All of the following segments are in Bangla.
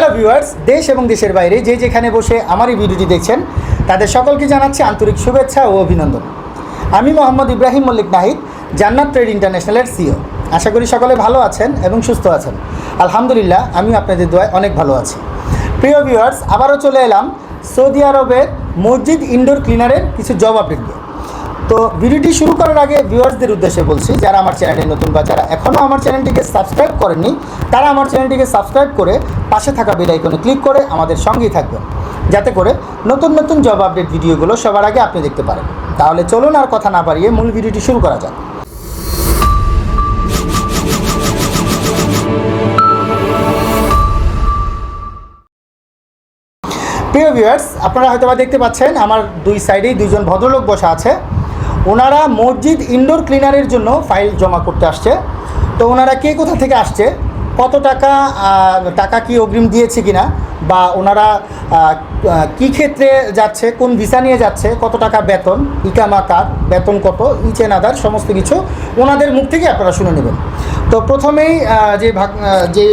হ্যালো ভিউয়ার্স দেশ এবং দেশের বাইরে যে যেখানে বসে আমার এই ভিডিওটি দেখছেন, তাদের সকলকে জানাচ্ছি আন্তরিক শুভেচ্ছা ও অভিনন্দন। আমি মোহাম্মদ ইব্রাহিম মল্লিক নাহিদ, জান্নাত ট্রেড ইন্টারন্যাশনালের সিও আশা করি সকলে ভালো আছেন এবং সুস্থ আছেন। আলহামদুলিল্লাহ আমি আপনাদের দোয়ায় অনেক ভালো আছি। প্রিয় ভিউয়ার্স আবারও চলে এলাম সৌদি আরবের মসজিদ ইনডোর ক্লিনারের কিছু জব আপডেট নিয়ে। তো ভিডিওটি শুরু করার আগে ভিউয়ার্সদের উদ্দেশ্যে বলছি, যারা আমার চ্যানেলে নতুন বা যারা এখনও আমার চ্যানেলটিকে সাবস্ক্রাইব করেননি, তারা আমার চ্যানেলটিকে সাবস্ক্রাইব করে পাশে থাকা বেল আইকনে ক্লিক করে আমাদের সঙ্গেই থাকবেন। যাতে করে নতুন নতুন জব আপডেট ভিডিওগুলো সবার আগে আপনি দেখতে পারেন। তাহলে চলুন আর কথা না বাড়িয়ে মূল ভিডিওটি শুরু করা যাক। প্রিয় ভিউয়ার্স আপনারা হয়তোবা দেখতে পাচ্ছেন, আমার দুই সাইডেই দুইজন ভদ্রলোক বসা আছে। ওনারা মসজিদ ইনডোর ক্লিনারের জন্য ফাইল জমা করতে আসছে। তো ওনারা কে কোথা থেকে আসছে? কত টাকা টাকা কি অগ্রিম দিয়েছে কিনা? বা ওনারা কি ক্ষেত্রে যাচ্ছে? কোন ভিসা নিয়ে যাচ্ছে? কত টাকা বেতন? ইকামা কার বেতন কত? ইচ এন আদার সমস্ত কিছু ওনাদের মুখ থেকে আপনারা শুনে নেবেন। তো প্রথমেই যে ভাগ যে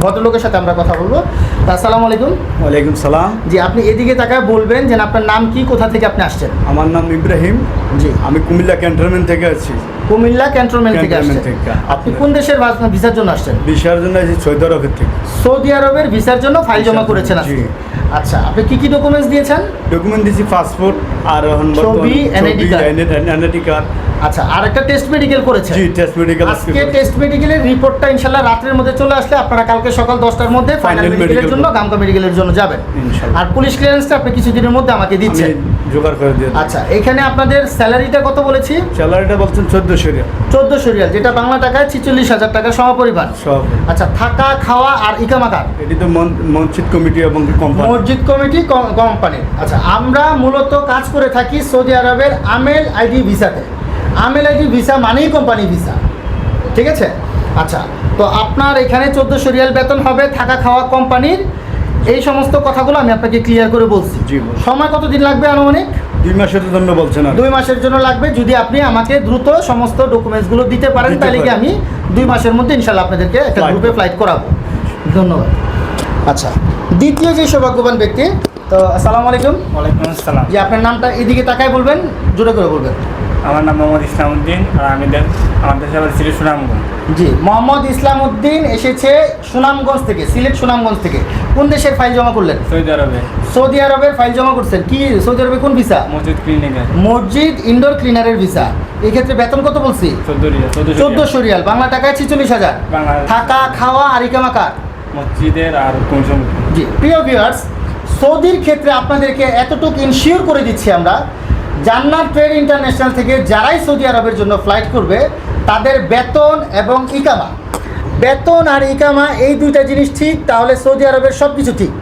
ভদ্রলোকের সাথে আমরা কথা বলব। আসসালামু আলাইকুম। ওয়ালাইকুম সালাম। জি আপনি এদিকে তাকায় বলবেন যে আপনার নাম কি কোথা থেকে আপনি আসছেন? আমার নাম ইব্রাহিম। জি। আমি কুমিল্লা ক্যান্টনমেন্ট থেকে আছি কুমিল্লা ক্যান্টনমেন্ট থেকে আসছেন। আপনি কোন দেশের ভাস- ভিসার জন্য আসছেন? ভিসার জন্য সৌদি আরবের থেকে। সৌদি আরবের ভিসার জন্য ফাইল জমা করেছেন আজকে। জি। আচ্ছা আপনি কি কি ডকুমেন্টস দিয়েছেন? ডকুমেন্ট দিয়েছি পাসপোর্ট আর ছবি, এনআইডি কার্ড আচ্ছা আর একটা টেস্ট মেডিকেল করেছেন? জি টেস্ট মেডিকেল আজকে টেস্ট মেডিকেলের রিপোর্টটা ইনশাল্লাহ রাতের মধ্যে চলে আসলে আপনারা কালকে সকাল দশটার মধ্যে ফাইনাল মেডিকেলের জন্য। গামকা মেডিকেলের জন্য যাবেন। আর পুলিশ ক্লিয়ারেন্সটা আপনি কিছুদিনের মধ্যে আমাকে দিচ্ছেন। জোগাড় করে দিয়ে আচ্ছা এখানে আপনাদের স্যালারিটা কত বলেছি? স্যালারিটা বলছেন চোদ্দোশো রিয়াল। চোদ্দোশো রিয়াল যেটা বাংলা টাকায় ছিচল্লিশ হাজার টাকা সব। আচ্ছা থাকা খাওয়া আর ইকামাকার এটি তো মসজিদ কমিটি এবং কোম্পানি। মসজিদ কমিটি ক- কোম্পানির আচ্ছা আমরা মূলত কাজ করে থাকি সৌদি আরবের আমেল আইডি ভিসাতে। আমেল আইডি ভিসা মানেই কোম্পানি ভিসা। ঠিক আছে? আচ্ছা তো আপনার এখানে চোদ্দোশো রিয়াল বেতন হবে থাকা খাওয়া কোম্পানির। এই সমস্ত কথাগুলো আমি আপনাকে ক্লিয়ার করে বলছি। সময় কতদিন লাগবে আনুমানিক? দুই মাসের জন্য বলছেন দুই মাসের জন্য লাগবে। যদি আপনি আমাকে দ্রুত সমস্ত ডকুমেন্টসগুলো দিতে পারেন তাহলে কি আমি দুই মাসের মধ্যে ইনশাল্লাহ আপনাদেরকে একটা গ্রুপে ফ্লাইট করাবো। ধন্যবাদ। আচ্ছা। দ্বিতীয় যে সৌভাগ্যবান ব্যক্তি তো আসসালামু আলাইকুম। ওয়ালাইকুম আসসালাম। যে আপনার নামটা এদিকে তাকায় বলবেন জোরে করে বলবেন। আমার নাম মোহাম্মদ ইসলাম উদ্দিন আর আমি দেন আমার দেশে আবার ছিল সুনামগঞ্জ। জি মোহাম্মদ ইসলাম উদ্দিন এসেছে সুনামগঞ্জ থেকে সিলেট সুনামগঞ্জ থেকে। কোন দেশের ফাইল জমা করলেন? সৌদি আরবে। সৌদি আরবের ফাইল জমা করছেন। কি সৌদি আরবে কোন ভিসা মসজিদ ক্লিনিকে মসজিদ ইনডোর ক্লিনারের ভিসা এই ক্ষেত্রে বেতন কত বলছি? চোদ্দশো রিয়াল বাংলা টাকায় ছিচল্লিশ হাজার। থাকা খাওয়া আর ইকামাকার মসজিদের আর জি প্রিয় ভিউয়ার্স সৌদির ক্ষেত্রে আপনাদেরকে এতটুকু ইনশিওর করে দিচ্ছি আমরা জান্নাত ট্রেড ইন্টারন্যাশনাল থেকে যারাই সৌদি আরবের জন্য ফ্লাইট করবে তাদের বেতন এবং ইকামা। বেতন আর ইকামা এই দুইটা জিনিস ঠিক তাহলে সৌদি আরবের সব কিছু ঠিক।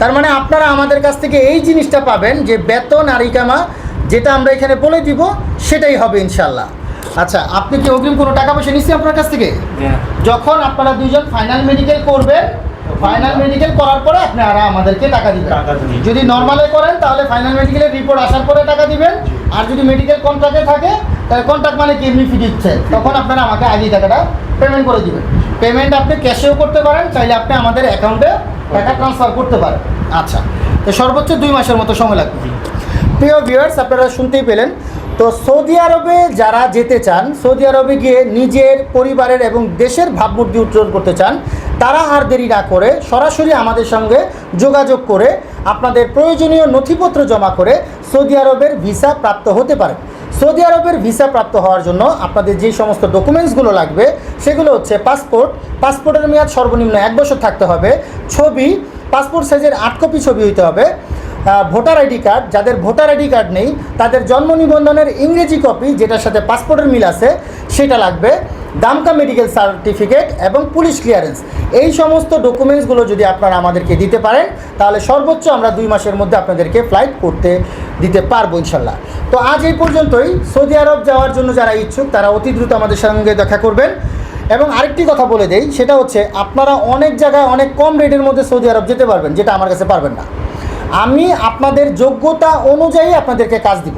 তার মানে আপনারা আমাদের কাছ থেকে এই জিনিসটা পাবেন যে বেতন আর ইকামা যেটা আমরা এখানে বলে দিব সেটাই হবে ইনশাল্লাহ আচ্ছা আপনি কি অগ্রিম কোনো টাকা পয়সা নিচ্ছি আপনার কাছ থেকে? যখন আপনারা দুইজন ফাইনাল মেডিকেল করবেন ফাইনাল মেডিকেল করার পরে আপনারা আমাদেরকে টাকা দিবেন। যদি নর্মালে করেন তাহলে ফাইনাল মেডিকেলের রিপোর্ট আসার পরে টাকা দিবেন। আর যদি মেডিকেল কন্ট্রাক্টে থাকে তাহলে কন্ট্রাক্ট মানে কি? এমনি ফি দিচ্ছে তখন আপনারা আমাকে আগেই টাকাটা পেমেন্ট করে দিবেন। পেমেন্ট আপনি ক্যাশেও করতে পারেন চাইলে আপনি আমাদের অ্যাকাউন্টে টাকা ট্রান্সফার করতে পারেন। আচ্ছা তো সর্বোচ্চ দুই মাসের মতো সময় লাগবে। প্রিয় ভিউয়ার্স আপনারা শুনতেই পেলেন। তো সৌদি আরবে যারা যেতে চান সৌদি আরবে গিয়ে নিজের পরিবারের এবং দেশের ভাবমূর্তি উজ্জ্বল করতে চান তারা আর দেরি না করে সরাসরি আমাদের সঙ্গে যোগাযোগ করে আপনাদের প্রয়োজনীয় নথিপত্র জমা করে সৌদি আরবের ভিসা প্রাপ্ত হতে পারেন। সৌদি আরবের ভিসা প্রাপ্ত হওয়ার জন্য আপনাদের যে সমস্ত ডকুমেন্টসগুলো লাগবে, সেগুলো হচ্ছে পাসপোর্ট। পাসপোর্টের মেয়াদ সর্বনিম্ন এক বছর থাকতে হবে। ছবি, পাসপোর্ট সাইজের আট কপি ছবি হইতে হবে। ভোটার আইডি কার্ড, যাদের ভোটার আইডি কার্ড নেই, তাদের জন্ম নিবন্ধনের ইংরেজি কপি, যেটার সাথে পাসপোর্টের মিল আছে, সেটা লাগবে। দামকা মেডিকেল সার্টিফিকেট এবং পুলিশ ক্লিয়ারেন্স। এই সমস্ত ডকুমেন্টসগুলো যদি আপনারা আমাদেরকে দিতে পারেন, তাহলে সর্বোচ্চ আমরা দুই মাসের মধ্যে আপনাদেরকে ফ্লাইট করতে দিতে পারব ইনশাল্লাহ। তো আজ এই পর্যন্তই। সৌদি আরব যাওয়ার জন্য যারা ইচ্ছুক, তারা অতি দ্রুত আমাদের সঙ্গে দেখা করবেন। এবং আরেকটি কথা বলে দেই, সেটা হচ্ছে আপনারা অনেক জায়গায় অনেক কম রেটের মধ্যে সৌদি আরব যেতে পারবেন, যেটা আমার কাছে পারবেন না। আমি আপনাদের যোগ্যতা অনুযায়ী আপনাদেরকে কাজ দিব।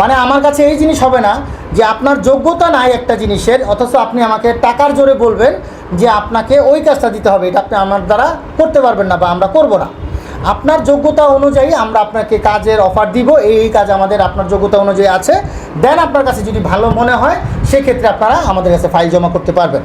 মানে আমার কাছে এই জিনিস হবে না যে আপনার যোগ্যতা নাই একটা জিনিসের, অথচ আপনি আমাকে টাকার জোরে বলবেন যে আপনাকে ওই কাজটা দিতে হবে, এটা আপনি আমার দ্বারা করতে পারবেন না বা আমরা করব না। আপনার যোগ্যতা অনুযায়ী আমরা আপনাকে কাজের অফার দিব। এই কাজ আমাদের আপনার যোগ্যতা অনুযায়ী আছে। দেন আপনার কাছে যদি ভালো মনে হয় সেক্ষেত্রে আপনারা আমাদের কাছে ফাইল জমা করতে পারবেন।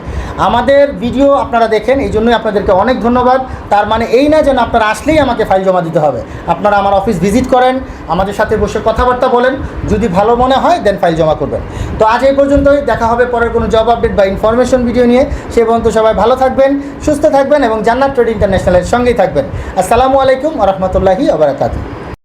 আমাদের ভিডিও আপনারা দেখেন, এই জন্যই আপনাদেরকে অনেক ধন্যবাদ। তার মানে এই না যেন আপনারা আসলেই আমাকে ফাইল জমা দিতে হবে। আপনারা আমার অফিস ভিজিট করেন, আমাদের সাথে বসে কথাবার্তা বলেন। যদি ভালো মনে হয় দেন ফাইল জমা করবেন। তো আজ এই পর্যন্তই, দেখা হবে পরের কোনো জব আপডেট বা ইনফরমেশন ভিডিও নিয়ে। সে পর্যন্ত সবাই ভালো থাকবেন, সুস্থ থাকবেন এবং জান্নাত ট্রেড ইন্টারন্যাশনালের সঙ্গেই থাকবেন। আসসালামু আলাইকুম রহমতুল্লাহি আবরাকাতু